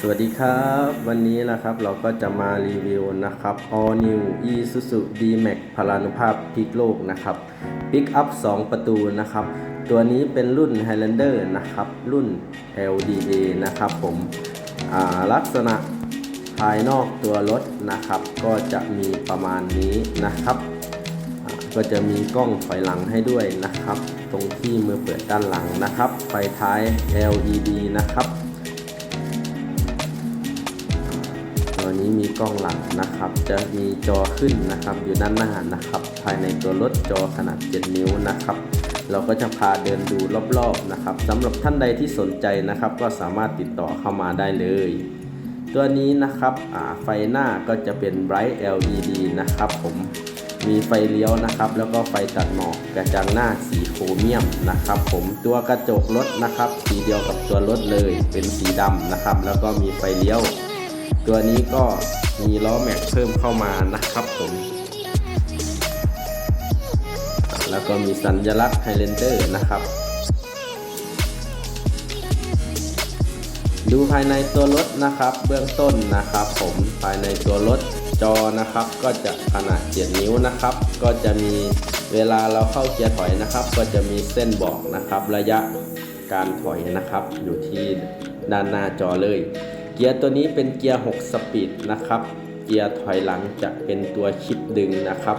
สวัสดีครับ วันนี้นะครับเราก็จะมารีวิวนะครับ All New Isuzu D-Max พลานุภาพพลิกโลกนะครับ Pick Up 2ประตูนะครับ ตัวนี้เป็นรุ่น Highlander นะครับ รุ่น LDA นะครับผมลักษณะภายนอกตัวรถนะครับ ก็จะมีประมาณนี้นะครับก็จะมีกล้องถอยหลังให้ด้วยนะครับ ตรงที่มือเปิดด้านหลังนะครับ ไฟท้าย LED นะครับ ตัวนี้มีกล้องหลังนะครับ จะมีจอขึ้นนะครับอยู่ด้านหน้านะครับ ภายในตัวรถจอขนาด 7 นิ้วนะครับ เราก็จะพาเดินดูรอบๆนะครับสำหรับท่านใดที่สนใจนะครับ ก็สามารถติดต่อเข้ามาได้เลย ตัวนี้นะครับไฟหน้าก็จะเป็น Bright LED นะครับ ผมมีไฟเลี้ยวนะครับ แล้วก็ไฟตัดหมอกกระจังหน้าสีโครเมียมนะครับ ผมตัวกระจกรถนะครับ สีเดียวกับตัวรถเลยเป็นสีดำนะครับ แล้วก็มีไฟเลี้ยว ตัวนี้ก็มีล้อแม็กเพิ่มเข้ามานะครับผม แล้วก็มีสัญลักษณ์ไฮเลนเดอร์นะครับ ดูภายในตัวรถนะครับ เบื้องต้นนะครับผมภายในตัวรถจอนะครับ ก็จะขนาด 7 นิ้วนะครับ ก็จะมีเวลาเราเข้าเกียร์ถอยนะครับ ก็จะมีเส้นบอกนะครับ ระยะการถอยนะครับ อยู่ที่ด้านหน้าจอเลย เกียร์ตัวนี้เป็นเกียร์ 6 สปีดนะครับ เกียร์ถอยหลังจะเป็นตัวชิปดึงนะครับ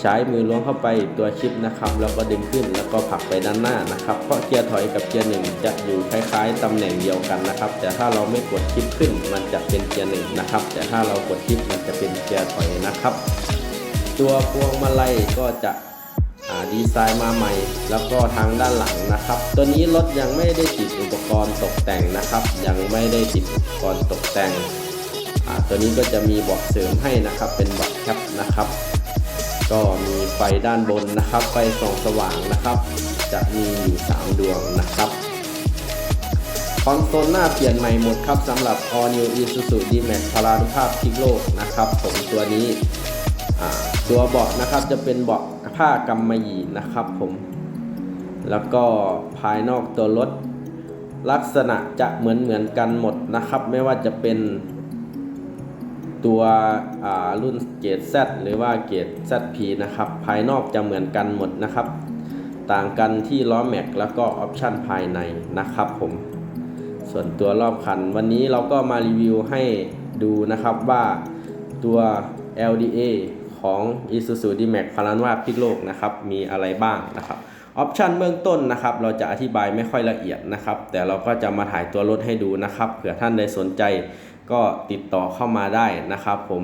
ใช้มือล้วงเข้าไปตัวชิปนะครับ แล้วก็ดึงขึ้นแล้วก็ผลักไปด้านหน้านะครับเพราะเกียร์ถอยกับเกียร์หนึ่งจะอยู่คล้ายๆตำแหน่งเดียวกันนะครับ แต่ถ้าเราไม่กดชิปขึ้น มันจะเป็นเกียร์หนึ่งนะครับ แต่ถ้าเรากดชิปมันจะเป็นเกียร์ถอยนะครับ ตัวพวงมาลัยก็จะ ดีไซน์มาใหม่ แล้วก็ทางด้านหลังนะครับ ตัวนี้รถยังไม่ได้ติดอุปกรณ์ตกแต่งนะครับ ยังไม่ได้ติดอุปกรณ์ตกแต่งตัวนี้ก็จะมีเบาะเสริมให้นะครับ เป็นเบาะแคปนะครับ ก็มีไฟด้านบนนะครับ ไฟส่องสว่างนะครับ จะมีอยู่ 3 ดวงนะครับคอนโซลหน้าเปลี่ยนใหม่หมดครับสำหรับ All New Isuzu D-Max พลานุภาพพิกโลกนะครับผมตัวนี้ ตัวเบาะนะครับจะเป็นเบาะผ้ากำมะหยี่นะครับผม แล้วก็ภายนอกตัวรถลักษณะจะเหมือนเหมือนกันหมดนะครับ ไม่ว่าจะเป็นตัวรุ่นเกรด Z หรือว่าเกรด ZP นะครับ ภายนอกจะเหมือนกันหมดนะครับ ต่างกันที่ล้อแม็กแล้วก็ออปชันภายในนะครับผม ส่วนตัวรอบคัน วันนี้เราก็มารีวิวให้ดูนะครับว่าตัว LDA ของ Isuzu D-Max พลานวาพิกโลกนะครับมีอะไรบ้างนะครับออปชันเบื้องต้นนะครับเราจะอธิบายไม่ค่อยละเอียดนะครับ แต่เราก็จะมาถ่ายตัวรถให้ดูนะครับเผื่อท่านใดสนใจก็ติดต่อเข้ามาได้นะครับผม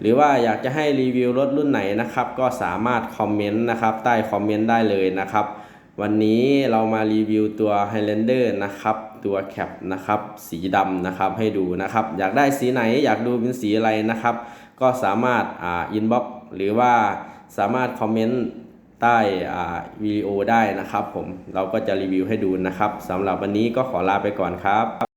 หรือว่าอยากจะให้รีวิวรถรุ่นไหนนะครับ ก็สามารถคอมเมนต์นะครับใต้คอมเมนต์ได้เลยนะครับ วันนี้เรามารีวิวตัว Highlander นะครับ ตัวแคปนะครับสีดำนะครับให้ดูนะครับ อยากได้สีไหนอยากดูเป็นสีอะไรนะครับ ก็สามารถอ่าอินบ็อกหรือว่าสามารถคอมเมนต์ใต้อ่าวิดีโอได้นะครับผมเราก็จะรีวิวให้ดูนะครับสำหรับวันนี้ก็ขอลาไปก่อนครับ